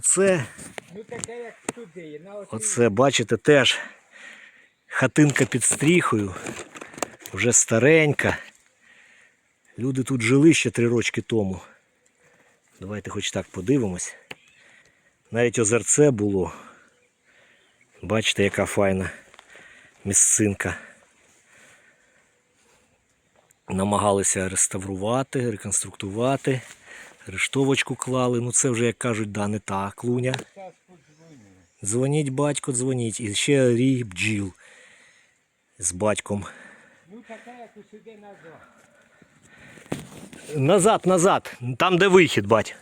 оце, Ну оце, бачите, теж хатинка під стріхою, вже старенька. Люди тут жили ще три рочки тому. Давайте хоч так подивимось. Навіть озерце було. Бачите, яка файна місцинка. Намагалися реставрувати, реконструктувати, рештовочку клали. Ну це вже, як кажуть, да, не та клуня. Дзвоніть, батько, дзвоніть. І ще рій бджіл з батьком. Ну таке як у сюди назад. Назад, назад. Там, де вихід, бать.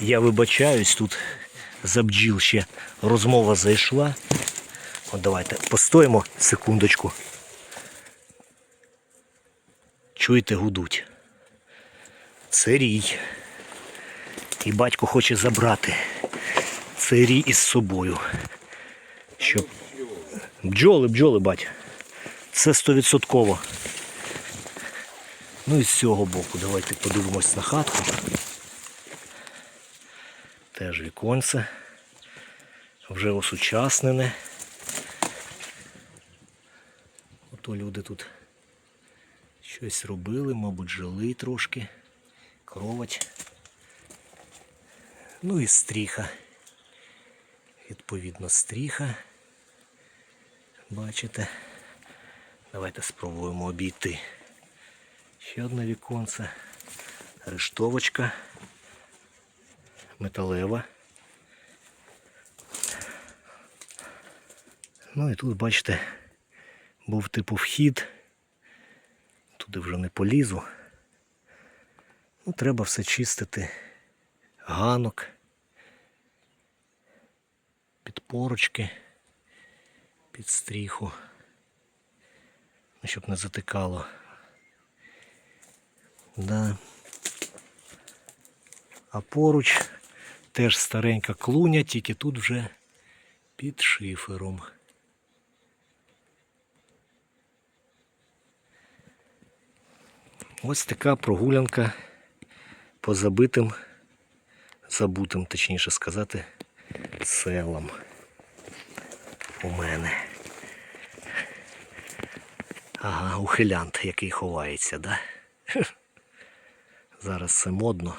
Я вибачаюсь, тут за бджіл ще розмова зайшла. От давайте постоїмо секундочку. Чуєте, гудуть. Це рій. І батько хоче забрати цей рій із собою. Щоб... Бджоли, бджоли, бать. Це стовідсотково. Ну і з цього боку давайте подивимось на хатку. Теж віконце. Вже осучаснене. Ото люди тут щось робили, мабуть, жили трошки. Кровать. Ну і стріха. Відповідно, стріха. Бачите? Давайте спробуємо обійти. Ще одне віконце. Рештовочка. Металева. Ну і тут, бачите, був типу вхід. Туди вже не полізу. Ну, треба все чистити. Ганок. Підпорочки. Під стріху. Ну, щоб не затикало. Да. А поруч теж старенька клуня, тільки тут вже під шифером. Ось така прогулянка по забитим, забутим, точніше сказати, селам у мене. Ага, ухилянт, який ховається, да? Зараз це модно.